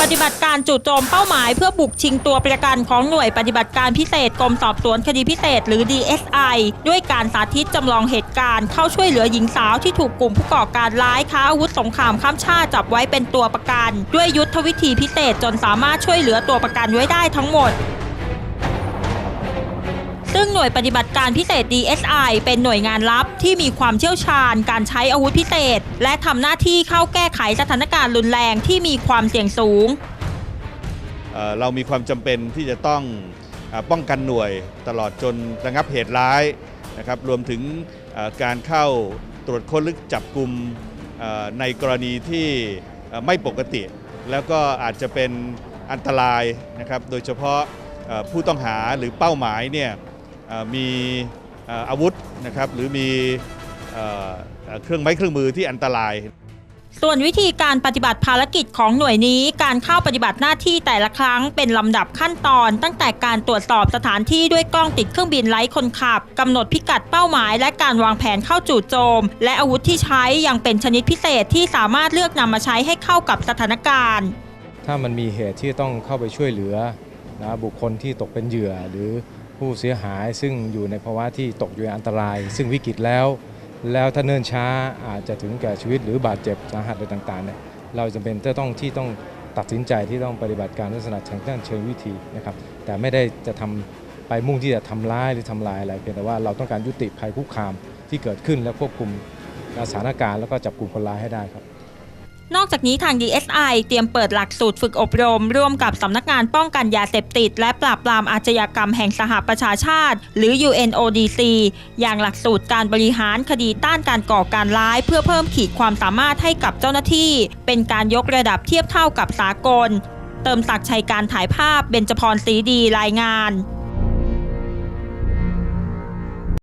ปฏิบัติการจู่โจมเป้าหมายเพื่อบุกชิงตัวประกันของหน่วยปฏิบัติการพิเศษกรมสอบสวนคดีพิเศษหรือ DSI ด้วยการสาธิตจำลองเหตุการณ์เข้าช่วยเหลือหญิงสาวที่ถูกกลุ่มผู้ก่อการร้ายค้าอาวุธสงครามข้ามชาติจับไว้เป็นตัวประกัน ด้วยยุทธวิธีพิเศษจนสามารถช่วยเหลือตัวประกันไว้ได้ทั้งหมด ซึ่งหน่วยปฏิบัติการพิเศษ DSI เป็นหน่วยงานลับที่มีความเชี่ยวชาญการใช้อาวุธพิเศษ และทำหน้าที่เข้าแก้ไขสถานการณ์รุนแรงที่มีความเสี่ยงสูงเเรามีความจำเป็นที่จะต้องอป้องกันหน่วยตลอดจนระงับเหตุร้ายนะครับรวมถึงการเข้าตรวจค้นลึกจับกลุ่มในกรณีที่ไม่ปกติ แล้วก็อาจจะเป็นอันตรายนะครับโดยเฉพาะผู้ต้องหาหรือเป้าหมายเนี่ย มีเอ่ออาวุธนะครับหรือมีเอ่อเอ่อเครื่องไม้เครื่องมือที่อันตรายส่วนวิธีการปฏิบัติภารกิจของหน่วยนี้การเข้าปฏิบัติหน้าที่แต่ละครั้งเป็นลำดับขั้นตอน ตั้งแต่การตรวจสอบสถานที่ด้วยกล้องติดเครื่องบินไร้คนขับกำหนดพิกัดเป้าหมาย และการวางแผนเข้าจู่โจม และอาวุธที่ใช้ยังเป็นชนิดพิเศษที่สามารถเลือกนำมาใช้ให้เข้ากับสถานการณ์ ถ้ามันมีเหตุที่ต้องเข้าไปช่วยเหลือนะบุคคลที่ตกเป็นเหยื่อหรือ ผู้เสียหายซึ่งอยู่ในภาวะที่ตกอยู่ในอันตราย ซึ่งวิกฤตแล้ว แล้วถ้าเนิ่นช้าอาจจะถึงแก่ชีวิตหรือบาดเจ็บสาหัสอะไรต่างๆเนี่ยเราจำเป็นจะต้องที่ต้องตัดสินใจที่ต้องปฏิบัติการลักษณะทางด้านเชิงวิธีนะครับแต่ไม่ได้จะทำไปมุ่งที่จะทำร้ายหรือทำลายอะไรเพียงแต่ว่าเราต้องการยุติภัยคุกคามที่เกิดขึ้นและควบคุมสถานการณ์แล้วก็จับกลุ่มคนร้ายให้ได้ครับ นอกจากนี้ทาง DSI เตรียมเปิดหลักสูตรฝึกอบรม ร่วมกับสำนักงานป้องกันยาเสพติด และปราบปรามอาชญากรรมแห่งสหประชาชาติ หรือ UNODC อย่างหลักสูตรการบริหารคดีต้านการก่อการร้าย เพื่อเพิ่มขีดความสามารถให้กับเจ้าหน้าที่ เป็นการยกระดับเทียบเท่ากับสากล เติมศักชัยการถ่ายภาพเบญจพรศรีดีรายงาน